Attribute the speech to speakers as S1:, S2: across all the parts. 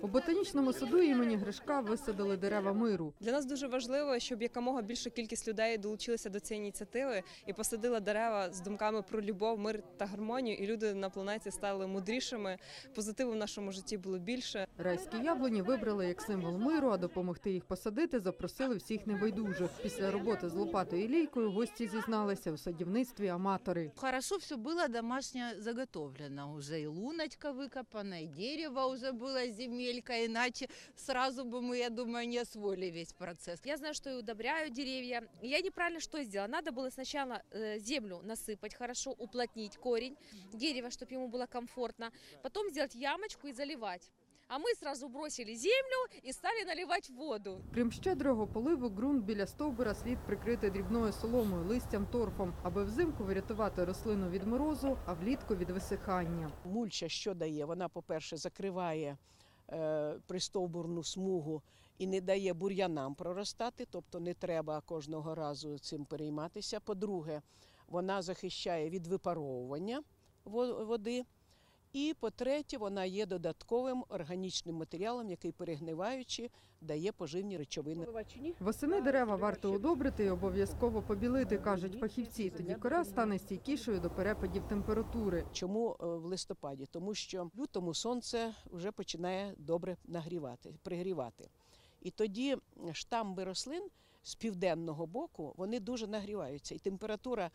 S1: У ботанічному саду імені Гришка висадили дерева миру.
S2: Для нас дуже важливо, щоб якомога більша кількість людей долучилися до цієї ініціативи і посадила дерева з думками про любов, мир та гармонію. І люди на планеті стали мудрішими. Позитиву в нашому житті було більше.
S1: Райські яблуні вибрали як символ миру, а допомогти їх посадити запросили всіх небайдужих. Після роботи з лопатою і лійкою гості зізналися у садівництві аматори.
S3: Хорошо все было домашнее заготовлено. Уже и луночка выкопана, и дерево уже было земелька, иначе сразу бы мы, я думаю, не освоили весь процесс.
S4: Я знаю, что и удобряю деревья. И Я неправильно что сделала? Надо было сначала э, землю насыпать хорошо, уплотнить корень дерева, чтобы ему было комфортно. Потом сделать ямочку и заливать. А мы сразу бросили землю и стали наливать воду.
S1: Крім щедрого поливу, ґрунт біля стовбура слід прикрити дрібною соломою, листям, торфом, аби взимку врятувати рослину від морозу, а влітку від висихання.
S5: Мульча що дає? Вона, по-перше, закриває е, пристовбурну смугу і не дає бур'янам проростати, тобто не треба кожного разу цим перейматися. По-друге, вона захищає від випаровування води. І по-третє, вона є додатковим органічним матеріалом, який перегниваючи дає поживні речовини.
S1: Восени дерева варто удобрити і обов'язково побілити, кажуть фахівці. Тоді кора стане стійкішою до перепадів температури.
S5: Чому е, в листопаді? Тому що в лютому сонце вже починає добре нагрівати, пригрівати. І тоді штамби рослин з південного боку вони дуже нагріваються. І температура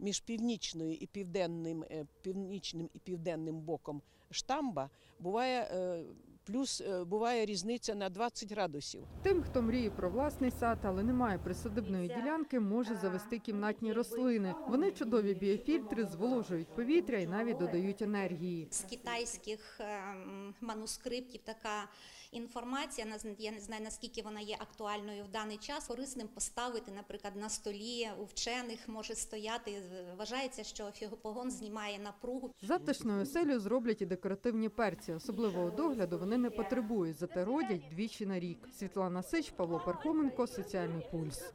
S5: між північною і південним, е, північним і південним боком штамба буває е, плюс е, буває різниця на 20 градусів.
S1: Тим, хто мріє про власний сад, але не має присадибної ділянки, може завести кімнатні рослини. Вони чудові біофільтри, зволожують повітря і навіть додають енергії.
S6: з китайських ем, манускриптів така інформація. Я не знаю наскільки вона є актуальною в даний час. Корисним поставити, наприклад, на столі у вчених може стояти. Вважається, що фігопогон знімає напругу.
S1: Затишною оселю зроблять і декоративні перці. Особливого догляду вони не потребують, зате родять двічі на рік. Світлана Сич, Павло Пархоменко, Соціальний пульс.